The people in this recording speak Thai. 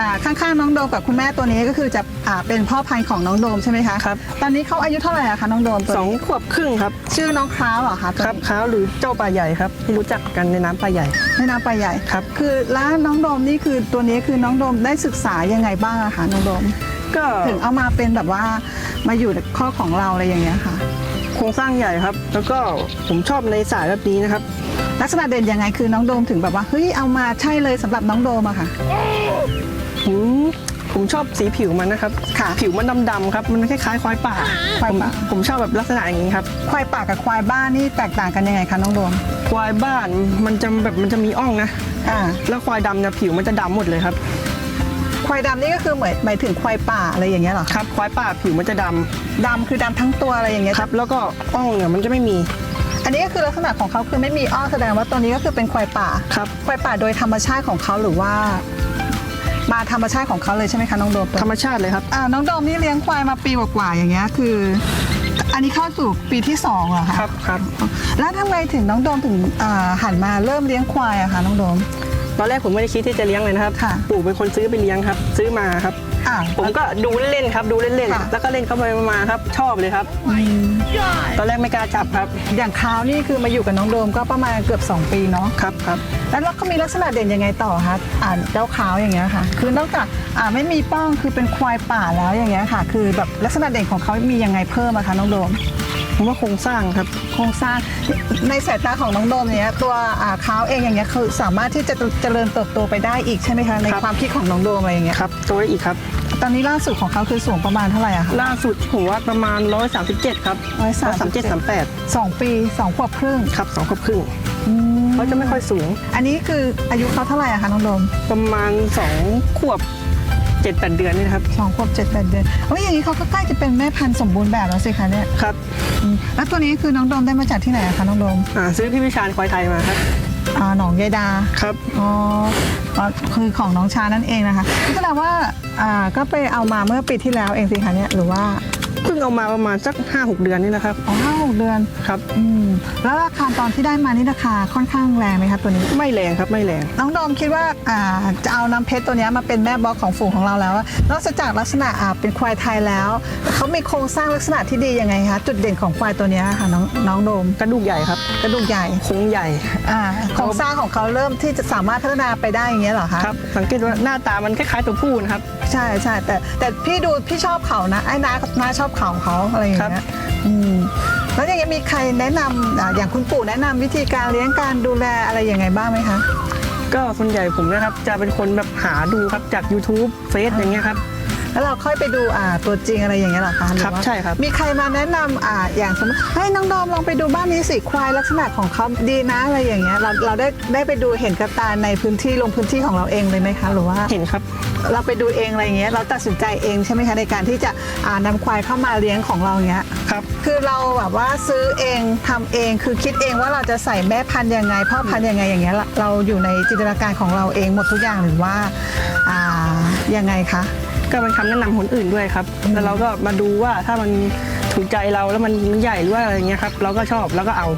อ่าข้างๆน้องโดมกับคุณแม่ตัวนี้ก็คือจะอ่าเป็นพ่อพันธุ์ของน้องโดมใช่ไหมคะครับ ตอนนี้เขาอายุเท่าไหร่อะคะน้องโดมตัวสองนี้ขวบครึ่งครับ ชื่อน้องคราวเหรอคะตัวครับนี้ขาวหรือเจ้าปลาใหญ่ครับที่รู้จักกันในน้ำปลาใหญ่ ในน้ำปลาใหญ่ครับ คือแล้วน้องโดมนี่คือตัวนี้คือน้องโดมได้ศึกษายังไงบ้างอะคะน้องโดม ก็ถึงเอามาเป็นแบบว่ามาอยู่ในข้อของเราอะไรอย่างเงี้ยค่ะ โครงสร้างใหญ่ครับ แล้วก็ผมชอบในสายแบบนี้นะครับ ลักษณะเด่นยังไงคือน้องโดมถึงแบบว่าเฮ้ยเอามาใช่เลยสำหรับน้องโดมอะค่ะ ผมผมชอบสีผิวมันนะครับค่ะ ผิวมันดำๆครับ มันคล้ายๆควายป่าควายป่า ผมผมชอบแบบลักษณะอย่างนี้ครับ ควายป่ากับควายบ้านนี่แตกต่างกันยังไงคะน้องโดมควายบ้านมันจะแบบมันจะมีอ่องนะ อ่า แล้วควายดำเนี่ยผิวมันจะดำหมดเลยครับ ควายดำนี่ก็คือเหมือนหมายถึงควายป่าอะไรอย่างเงี้ยเหรอคะครับ ควายป่าผิวมันจะดำดำคือดำทั้งตัวอะไรอย่างเงี้ยครับ แล้วก็อ่องเนี่ยมันจะไม่มีอันนี้ก็คือลักษณะของเขาคือไม่มีอ้อแสดงว่าตัวนี้ก็คือเป็นควายป่า ครับ ควายป่าโดยธรรมชาติของเขาหรือว่า มาธรรมชาติของเขาเลยใช่ไหมคะน้องโดมธรรมชาติเลยครับอ่าน้องโดมนี่เลี้ยงควายมาปีกว่าๆอย่างเงี้ยคือ อันนี้เข้าสู่ปีที่สองเหรอคะครับครับแล้วทำไมถึงน้องโดมถึงอ่าหันมาเริ่มเลี้ยงควายอะคะน้องโดม ตอนแรกผมไม่ได้คิดที่จะเลี้ยงเลยนะครับ ค่ะปู่เป็นคนซื้อไปเลี้ยงครับ ซื้อมาครับ อ่า ผมก็ดูเล่นๆครับ ดูเล่นค่ะ ๆ แล้วก็เล่นเข้าไปมาๆครับ ชอบเลยครับอืมตอนแรกไม่กล้าจับครับ อย่างคราวนี่คือมาอยู่กับน้องโดมก็ประมาณเกือบ 2 ปีเนาะ ครับครับ แล้วเราก็มีลักษณะเด่นยังไงต่อคะอ่าเจ้าขาวอย่างเงี้ยค่ะ คือนอกจากอ่าไม่มีป้องคือเป็นควายป่าแล้วอย่างเงี้ยค่ะ คือแบบลักษณะเด่นของเขามียังไงเพิ่มอะคะน้องโดม ผมว่าโครงสร้างครับ โครงสร้างในสายตาของน้องโดมเนี้ยตัวอ่าเขาเองอย่างเงี้ยคือสามารถที่จะเจริญเติบโตไปได้อีกใช่ไหมคะในครับความคิดของน้องโดมอะไรอย่างเงี้ยครับตัวอีกครับ ตอนนี้ล่าสุดของเขาคือสูงประมาณเท่าไหร่อะคะล่าสุดผมว่าประมาณ 137 ครับ 137 137สองปีสองขวบครึ่ง38ครับสองขวบครึ่งอืมเขาจะไม่ค่อยสูง อันนี้คืออายุเขาเท่าไหร่อะคะน้องโดมประมาณ 2 ขวบ 7-8เดือนนี่นะครับสองขวบเจ็ดแปดเดือนโอ้ยอย่างนี้เขาก็ใกล้จะเป็นแม่พันธุ์สมบูรณ์แบบแล้วสิคะเนี่ยครับอืมแล้วตัวนี้คือน้องโดมได้มาจากที่ไหนอะคะน้องโดมอ่าซื้อพี่วิชาญควายไทยมาครับอ่าหนองยายดา ครับ อ๋ออ๋อคือของน้องชานั่นเองนะคะก็แสดงว่าอ่าก็ไปเอามาเมื่อปีที่แล้วเองสิคะเนี่ยหรือว่าเพิ่งเอามาประมาณสัก 5-6 เดือนนี่นะครับอ๋อห้าหกเดือนครับ อืมแล้วราคาตอนที่ได้มานี่ราคาค่อนข้างแรงไหมคะตัวนี้ ไม่แรงครับไม่แรง น้องโดมคิดว่าอ่าจะเอาน้ำเพชรตัวเนี้ยมาเป็นแม่บล็อกของฝูงของเราแล้วอะนอกจากลักษณะอ่าเป็นควายไทยแล้วเขามีโครงสร้างลักษณะที่ดียังไงคะจุดเด่นของควายตัวเนี้ยค่ะน้องน้องโดมกระดูกใหญ่ครับกระดูกใหญ่โค้งใหญ่อ่าโครงสร้างของเขาเริ่มที่จะสามารถพัฒนาไปได้อย่างเงี้ยเหรอคะครับ สังเกตว่าหน้าตามันคล้ายๆตัวผู้นะครับ ใช่ใช่แต่แต่พี่ดูพี่ชอบเขานะไอ้น้าน้าชอบเขาเขาอะไรอย่างครัเงี้บยอืมแล้วอย่างเงี้ยมีใครแนะนำอ่าอย่างคุณปู่แนะนำวิธีการเลี้ยงการดูแลอะไรยังไงบ้างไหมคะ ก็ส่วนใหญ่ผมนะครับจะเป็นคนแบบหาดูครับจาก YouTube เฟซอย่างเงี้ยครับ แล้วเราค่อยไปดูอ่าตัวจริงอะไรอย่างเงี้ยเหรอคะหอครับว่าใช่ครับ มีใครมาแนะนำอ่าอย่างสมมติเฮ้ยน้องดอมลองไปดูบ้านนี้สิควายลักษณะของเขาดีนะอะไรอย่างเงี้ยเราเราได้ได้ไปดูเห็นกับตาในพื้นที่ลงพื้นที่ของเราเองเลยไหมคะหรือว่า เห็นครับ เราไปดูเองอะไรอย่างเงี้ยเราตัดสินใจเองใช่ไหมคะในการที่จะอ่านำควายเข้ามาเลี้ยงของเราอย่างเงี้ย ครับ คือเราแบบว่าซื้อเองทำเองคือคิดเองว่าเราจะใส่แม่พันธุ์ยังไงพ่อพันธุ์ยังไงอย่างเงี้ยเราเราอยู่ในจินตนาการของเราเองหมดทุกอย่างหรือว่าอ่ายังไงคะ ก็เป็นคำแนะนำคนอื่นด้วยครับ แล้วเราก็มาดูว่าถ้ามันถูกใจเราแล้วมันใหญ่หรือว่าอะไรเงี้ยครับ เราก็ชอบแล้วก็เอา